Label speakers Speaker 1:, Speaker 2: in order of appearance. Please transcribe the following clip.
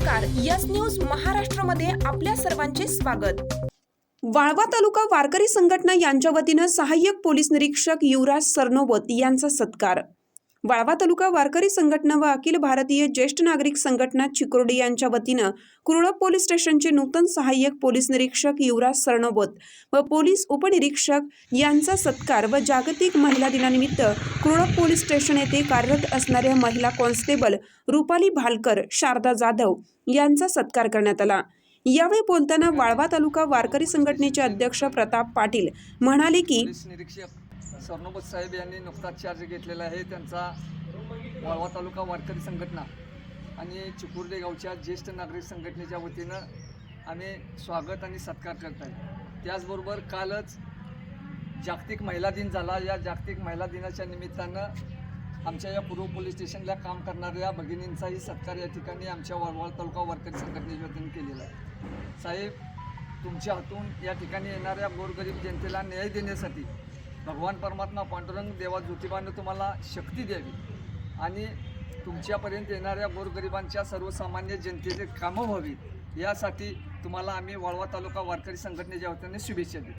Speaker 1: नमस्कार yes news महाराष्ट्रामध्ये आपल्या सर्वांचे स्वागत.
Speaker 2: वाळवा तालुका वारकरी संघटना यांच्या वतीनं सहाय्यक पोलीस निरीक्षक युवराज सरनोबत यांचा सत्कार. वाळवा तालुका वारकरी संघटना व अखिल भारतीय ज्येष्ठ नागरिक संघटना चिकुर्डी यांच्या वतीनं कुरळप पोलीस स्टेशनचे नूतन सहाय्यक पोलीस निरीक्षक युवराज सरनोबत व पोलीस उपनिरीक्षक यांचा सत्कार व जागतिक महिला दिनानिमित्त कुरळप पोलीस स्टेशन येथे कार्यरत असणाऱ्या महिला कॉन्स्टेबल रुपाली भालकर शारदा जाधव यांचा सत्कार करण्यात आला. यावेळी बोलताना वाळवा तालुका वारकरी संघटनेचे अध्यक्ष प्रताप पाटील म्हणाले की
Speaker 3: निरीक्षक सरनोबत साहेब यांनी नुकताच चार्ज घेतलेला आहे. त्यांचा वाळवा तालुका वारकरी संघटना आणि चिकुर्डे गावच्या ज्येष्ठ नागरिक संघटनेच्या वतीनं आम्ही स्वागत आणि सत्कार करत आहे त्याचबरोबर कालच जागतिक महिला दिन झाला. या जागतिक महिला दिनाच्या निमित्तानं आमच्या या पूर्व पोलीस स्टेशनला काम करणाऱ्या भगिनींचाही सत्कार या ठिकाणी आमच्या वाळवाळ तालुका वारकरी संघटनेच्या वतीने केलेला आहे. साहेब तुमच्या हातून या ठिकाणी येणाऱ्या गोरगरीब जनतेला न्याय देण्यासाठी भगवान परमात्मा पांडुरंग देवा ज्योतिबानं तुम्हाला शक्ती द्यावी. आणि तुमच्यापर्यंत येणाऱ्या गोरगरिबांच्या सर्वसामान्य जनतेचे कामं व्हावीत. यासाठी तुम्हाला आम्ही वाळवा तालुका वारकरी संघटनेच्या वतीने शुभेच्छा देतो.